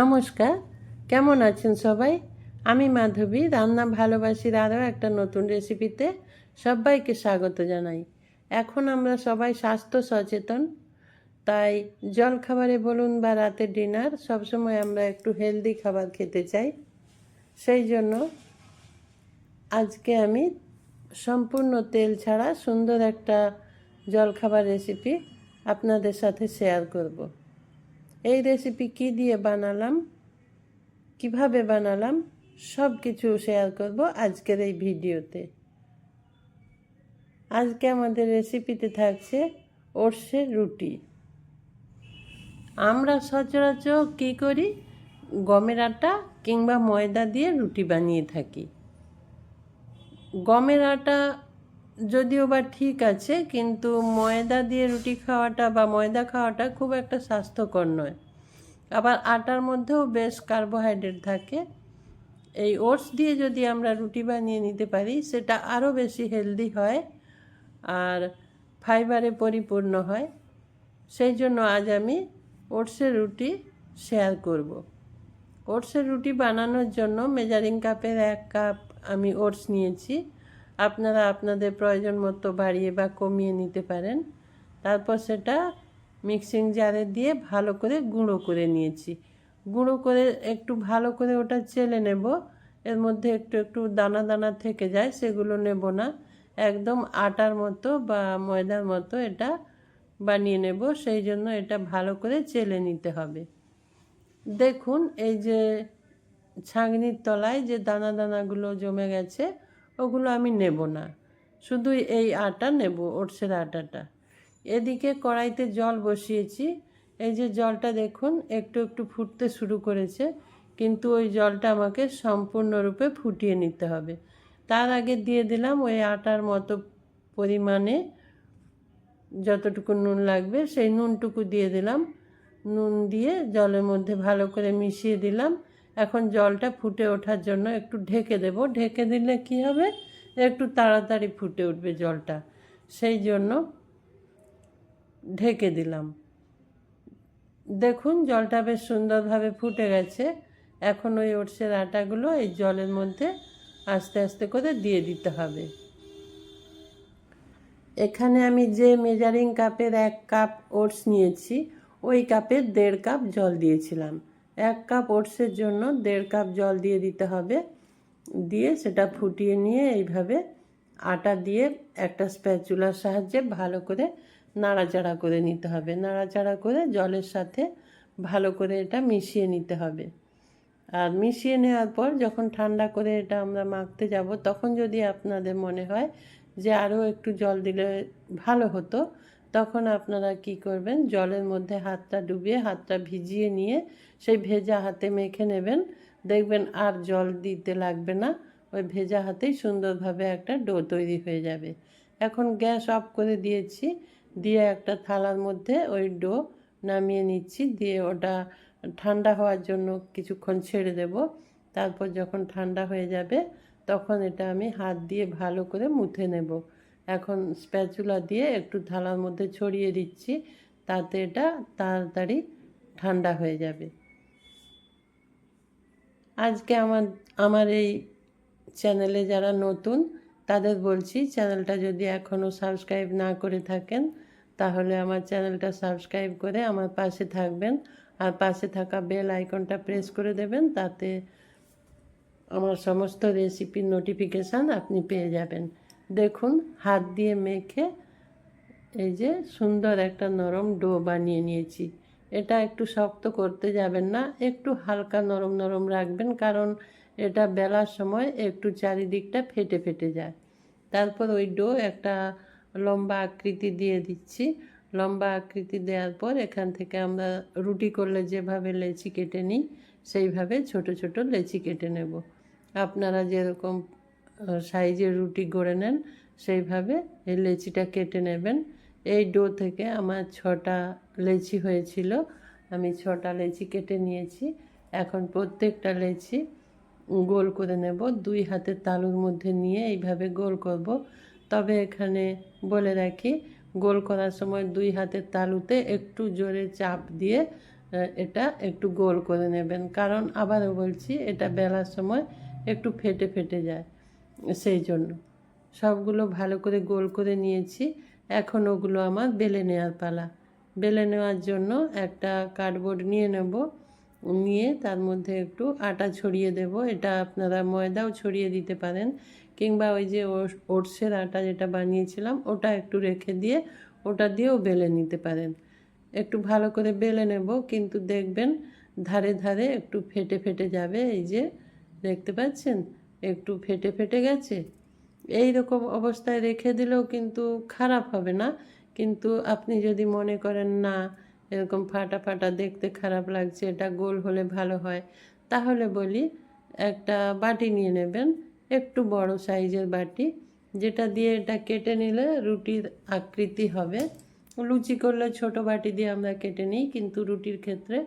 নমস্কার, কেমন আছেন সবাই? আমি মাধবী, রান্না ভালোবাসির আরও একটা নতুন রেসিপিতে সবাইকে স্বাগত জানাই। এখন আমরা সবাই স্বাস্থ্য সচেতন, তাই জল খাবারে বলুন বা রাতের ডিনার সবসময় আমরা একটু হেলদি খাবার খেতে চাই। সেই জন্য আজকে আমি সম্পূর্ণ তেল ছাড়া সুন্দর একটা জলখাবার রেসিপি আপনাদের সাথে শেয়ার করব। এই রেসিপি কি দিয়ে বানালাম? কীভাবে বানালাম? সব কিছু শেয়ার করব আজকের এই ভিডিওতে। আজকে আমাদের রেসিপিতে থাকছে ওটসের রুটি। আমরা সচরাচর কী করি? গমের আটা কিংবা ময়দা দিয়ে রুটি বানিয়ে থাকি। গমের আটা যদিও বা ঠিক আছে, কিন্তু ময়দা দিয়ে রুটি খাওয়াটা বা ময়দা খাওয়াটা খুব একটা স্বাস্থ্যকর নয়। আবার আটার মধ্যেও বেশ কার্বোহাইড্রেট থাকে। এই ওটস দিয়ে যদি আমরা রুটি বানিয়ে নিতে পারি, সেটা আরও বেশি হেলদি হয় আর ফাইবারে পরিপূর্ণ হয়। সেই জন্য আজ আমি ওটসের রুটি শেয়ার করব। ওটসের রুটি বানানোর জন্য মেজারিং কাপের এক কাপ আমি ওটস নিয়েছি। আপনারা আপনাদের প্রয়োজন মতো বাড়িয়ে বা কমিয়ে নিতে পারেন। তারপর সেটা মিক্সিং জারে দিয়ে ভালো করে গুঁড়ো করে নিয়েছি। গুঁড়ো করে একটু ভালো করে ওটা চেলে নেব। এর মধ্যে একটু একটু দানা দানা থেকে যায়, সেগুলো নেব না। একদম আটার মতো বা ময়দার মতো এটা বানিয়ে নেব। সেই জন্য এটা ভালো করে চেলে নিতে হবে। দেখুন, এই যে ছাঁকনির তলায় যে দানা, দানাগুলো জমে গেছে ওগুলো আমি নেব না। শুধু এই আটা নেব, ওটসের আটাটা। এদিকে কড়াইতে জল বসিয়েছি। এই যে জলটা দেখুন, একটু একটু ফুটতে শুরু করেছে। কিন্তু ওই জলটা আমাকে সম্পূর্ণরূপে ফুটিয়ে নিতে হবে। তার আগে দিয়ে দিলাম ওই আটার মতো পরিমাণে যতটুকু নুন লাগবে, সেই নুনটুকু দিয়ে দিলাম। নুন দিয়ে জলের মধ্যে ভালো করে মিশিয়ে দিলাম। এখন জলটা ফুটে ওঠার জন্য একটু ঢেকে দেব। ঢেকে দিলে কি হবে? একটু তাড়াতাড়ি ফুটে উঠবে জলটা। সেই জন্য ঢেকে দিলাম। দেখুন, জলটা বেশ সুন্দরভাবে ফুটে গেছে। এখন ওই ওটসের আটাগুলো এই জলের মধ্যে আস্তে আস্তে করে দিয়ে দিতে হবে। এখানে আমি যে মেজারিং কাপের এক কাপ ওটস নিয়েছি, ওই কাপের দেড় কাপ জল দিয়েছিলাম। এক কাপ ওটসের জন্য দেড় কাপ জল দিয়ে দিতে হবে। দিয়ে সেটা ফুটিয়ে নিয়ে এইভাবে আটা দিয়ে একটা স্প্যাচুলার সাহায্যে ভালো করে নাড়াচাড়া করে নিতে হবে। নাড়াচাড়া করে জলের সাথে ভালো করে এটা মিশিয়ে নিতে হবে। আর মিশিয়ে নেওয়ার পর যখন ঠান্ডা করে এটা আমরা মাখতে যাব, তখন যদি আপনাদের মনে হয় যে আরও একটু জল দিলে ভালো হতো তখন আপনারা কি করবেন? জলের মধ্যে হাতটা ডুবিয়ে, হাতটা ভিজিয়ে নিয়ে সেই ভেজা হাতে মেখে নেবেন। দেখবেন আর জল দিতে লাগবে না। ওই ভেজা হাতেই সুন্দরভাবে একটা ডো তৈরি হয়ে যাবে। এখন গ্যাস অফ করে দিয়েছি। দিয়ে একটা থালার মধ্যে ওই ডো নামিয়ে নিচ্ছি। দিয়ে ওটা ঠান্ডা হওয়ার জন্য কিছুক্ষণ ছেড়ে দেব। তারপর যখন ঠান্ডা হয়ে যাবে, তখন এটা আমি হাত দিয়ে ভালো করে মুথে নেব। এখন স্প্যাচুলা দিয়ে একটু থালার মধ্যে ছড়িয়ে দিচ্ছি, তাতে এটা তাড়াতাড়ি ঠান্ডা হয়ে যাবে। আজকে আমার আমার এই চ্যানেলে যারা নতুন, তাদের বলছি চ্যানেলটা যদি এখনও সাবস্ক্রাইব না করে থাকেন, তাহলে আমার চ্যানেলটা সাবস্ক্রাইব করে আমার পাশে থাকবেন, আর পাশে থাকা বেল আইকনটা প্রেস করে দেবেন, তাতে আমার সমস্ত রেসিপির নোটিফিকেশান আপনি পেয়ে যাবেন। দেখুন, হাত দিয়ে মেখে এই যে সুন্দর একটা নরম ডো বানিয়ে নিয়েছি। এটা একটু শক্ত করতে যাবেন না, একটু হালকা নরম নরম রাখবেন, কারণ এটা বেলার সময় একটু চারিদিকটা ফেটে ফেটে যায়। তারপর ওই ডো একটা লম্বা আকৃতি দিয়ে দিচ্ছি। লম্বা আকৃতি দেওয়ার পর এখান থেকে আমরা রুটি করলে যেভাবে লেচি কেটে নিই, সেইভাবে ছোট ছোট লেচি কেটে নেব। আপনারা যেরকম সাইজের রুটি গড়ে নেন, সেইভাবে এই লেচিটা কেটে নেবেন। এই ডো থেকে আমার ছটা লেচি হয়েছিল, আমি ছটা লেচি কেটে নিয়েছি। এখন প্রত্যেকটা লেচি গোল করে নেব, দুই হাতের তালুর মধ্যে নিয়ে এইভাবে গোল করব। তবে এখানে বলে রাখি, গোল করার সময় দুই হাতের তালুতে একটু জোরে চাপ দিয়ে এটা একটু গোল করে নেবেন। কারণ আবারও বলছি, এটা বেলার সময় একটু ফেটে ফেটে যায়। সেই জন্য। সবগুলো ভালো করে গোল করে নিয়েছি। এখন ওগুলো আমার বেলে নেওয়ার পালা। বেলে নেওয়ার জন্য একটা কার্ডবোর্ড নিয়ে নেব। নিয়ে তার মধ্যে একটু আটা ছড়িয়ে দেব। এটা আপনারা ময়দাও ছড়িয়ে দিতে পারেন। কিংবা ওই যে ওটসের আটা যেটা বানিয়েছিলাম, ওটা একটু রেখে দিয়ে ওটা দিয়েও বেলে নিতে পারেন। একটু ভালো করে বেলে নেব। কিন্তু দেখবেন ধারে ধারে একটু ফেটে ফেটে যাবে। এই যে, দেখতে পাচ্ছেন? একটু ফেটে ফেটে গেছে। এই রকম অবস্থায় রেখে দিলেও কিন্তু খারাপ হবে না। কিন্তু আপনি যদি মনে করেন, না, এরকম ফাটা ফাটা দেখতে খারাপ লাগছে, এটা গোল হলে ভালো হয়, তাহলে বলি একটা বাটি নিয়ে নেবেন, একটু বড় সাইজের বাটি, যেটা দিয়ে এটা কেটে নিলে রুটির আকৃতি হবে। লুচি করলে ছোট বাটি দিয়ে আমরা কেটে নিই, কিন্তু রুটির ক্ষেত্রে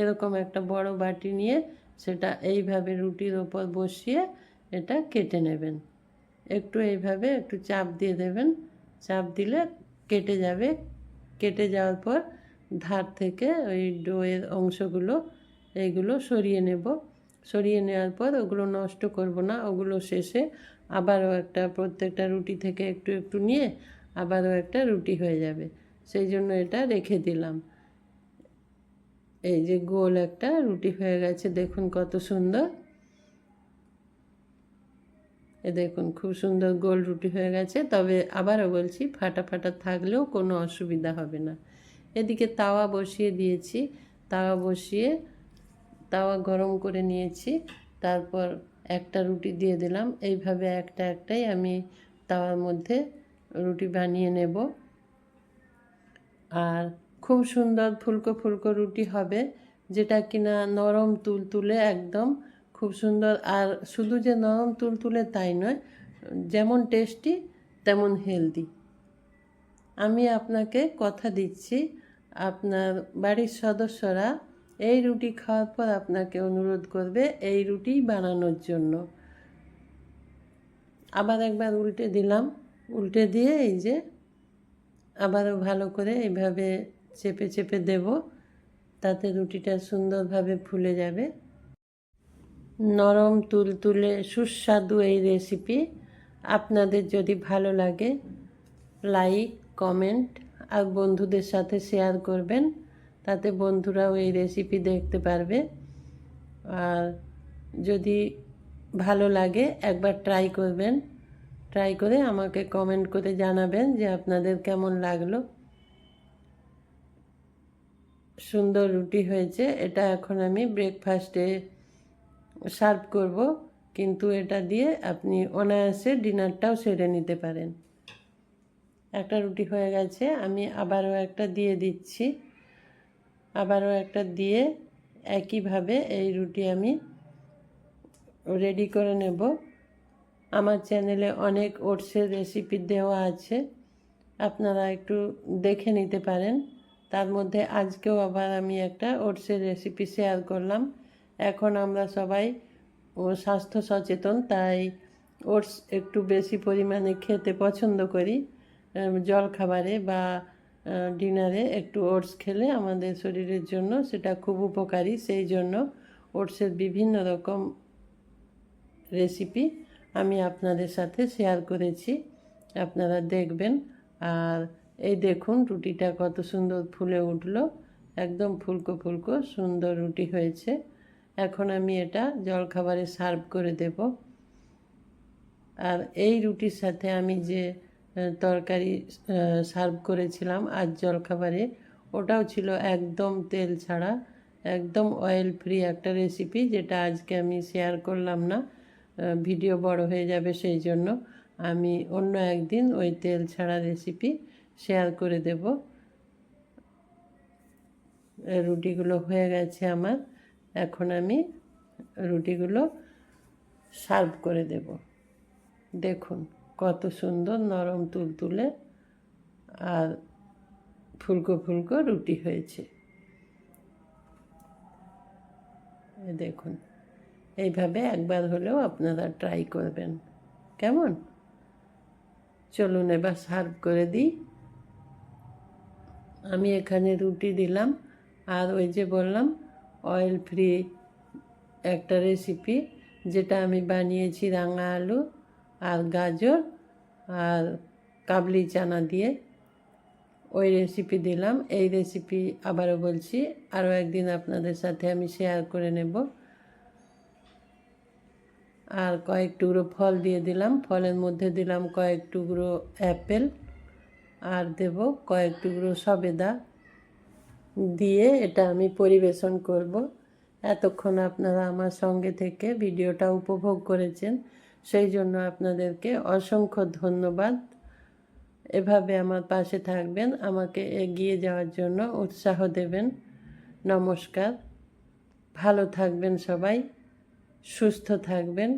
এরকম একটা বড় বাটি নিয়ে সেটা এইভাবে রুটির ওপর বসিয়ে এটা কেটে নেবেন। একটু এইভাবে একটু চাপ দিয়ে দেবেন। চাপ দিলে কেটে যাবে। কেটে যাওয়ার পর ধার থেকে ওই ডোয়ের অংশগুলো এইগুলো সরিয়ে নেব। সরিয়ে নেওয়ার পর ওগুলো নষ্ট করব না। ওগুলো শেষে আবারও একটা প্রত্যেকটা রুটি থেকে একটু একটু নিয়ে আবারও একটা রুটি হয়ে যাবে। সেই জন্য এটা রেখে দিলাম। এই যে গোল একটা রুটি হয়ে গেছে। দেখুন কত সুন্দর। এ দেখুন, খুব সুন্দর গোল রুটি হয়ে গেছে। তবে আবারও বলছি ফাটা ফাটা থাকলেও কোনো অসুবিধা হবে না। এদিকে তাওয়া বসিয়ে দিয়েছি। তাওয়া বসিয়ে, তাওয়া গরম করে নিয়েছি। তারপর একটা রুটি দিয়ে দিলাম। এইভাবে একটা একটাই আমি তাওয়ার মধ্যে রুটি বানিয়ে নেব। আর খুব সুন্দর ফুলকো ফুলকো রুটি হবে, যেটা কিনা নরম তুল তুলে একদম খুব সুন্দর আর শুধু যে নরম তুলতুলে তাই নয়, যেমন টেস্টি তেমন হেলদি আমি আপনাকে কথা দিচ্ছি, আপনার বাড়ির সদস্যরা এই রুটি খাওয়ার পর আপনাকে অনুরোধ করবে এই রুটি বানানোর জন্য। আবার একবার উল্টে দিলাম, উল্টে দিয়ে এই যে আবারও ভালো করে এইভাবে চেপে চেপে দেব, তাতে রুটিটা সুন্দরভাবে ফুলে যাবে। নরম তুলতুলে সুস্বাদু এই রেসিপি আপনাদের যদি ভালো লাগে লাইক কমেন্ট আর বন্ধুদের সাথে শেয়ার করবেন, তাতে বন্ধুরাও এই রেসিপি দেখতে পারবে। আর যদি ভালো লাগে, একবার ট্রাই করবেন। ট্রাই করে আমাকে কমেন্ট করে জানাবেন যে আপনাদের কেমন লাগল। সুন্দর রুটি হয়েছে, এটা এখন আমি ব্রেকফাস্টে সার্ভ করব, কিন্তু এটা দিয়ে আপনি অনায়াসে ডিনারটাও সেরে নিতে পারেন। একটা রুটি হয়ে গেছে, আমি আবারও একটা দিয়ে দিচ্ছি। আবারও একটা দিয়ে একইভাবে এই রুটি আমি রেডি করে নেব। আমার চ্যানেলে অনেক ওটসের রেসিপি দেওয়া আছে, আপনারা একটু দেখে নিতে পারেন। তার মধ্যে আজকেও আবার আমি একটা ওটসের রেসিপি শেয়ার করলাম। এখন আমরা সবাই, ও স্বাস্থ্য সচেতন, তাই ওটস একটু বেশি পরিমাণে খেতে পছন্দ করি জল খাবারে বা ডিনারে একটু ওটস খেলে আমাদের শরীরের জন্য সেটা খুব উপকারী। সেই জন্য ওটসের বিভিন্ন রকম রেসিপি আমি আপনাদের সাথে শেয়ার করেছি, আপনারা দেখবেন। আর এই দেখুন রুটিটা কত সুন্দর ফুলে উঠল, একদম ফুলকো ফুলকো সুন্দর রুটি হয়েছে। এখন আমি এটা জলখাবারে সার্ভ করে দেব। আর এই রুটির সাথে আমি যে তরকারি সার্ভ করেছিলাম আজ জলখাবারে, ওটাও ছিল একদম তেল ছাড়া, একদম অয়েল ফ্রি একটা রেসিপি যেটা আজকে আমি শেয়ার করলাম না ভিডিও বড় হয়ে যাবে সেই জন্য। আমি অন্য একদিন ওই তেল ছাড়া রেসিপি শেয়ার করে দেব। রুটিগুলো হয়ে গেছে আমার। এখন আমি রুটিগুলো সার্ভ করে দেব। দেখুন কত সুন্দর নরম তুলতুলে আর ফুলকো ফুলকো রুটি হয়েছে। দেখুন, এইভাবে একবার হলেও আপনারা ট্রাই করবেন। কেমন? চলুন এবার সার্ভ করে দিই। আমি এখানে রুটি দিলাম আর ওই যে বললাম অয়েল ফ্রি একটা রেসিপি যেটা আমি বানিয়েছি রাঙা আলু আর গাজর আর কাবলি চানা দিয়ে। ওই রেসিপি দিলাম। এই রেসিপি আবারও বলছি, আরও একদিন আপনাদের সাথে আমি শেয়ার করে নেব। আর কয়েক টুকরো ফল দিয়ে দিলাম। ফলের মধ্যে দিলাম কয়েক টুকরো অ্যাপেল। আর দেব কয়েক টুকরো সবেদা। দিয়ে এটা আমি পরিবেশন করব। এতক্ষণ আপনারা আমার সঙ্গে থেকে ভিডিওটা উপভোগ করেছেন, সেই জন্য আপনাদেরকে অসংখ্য ধন্যবাদ। এভাবে আমার পাশে থাকবেন, আমাকে এগিয়ে যাওয়ার জন্য উৎসাহ দেবেন। নমস্কার, ভালো থাকবেন সবাই, সুস্থ থাকবেন।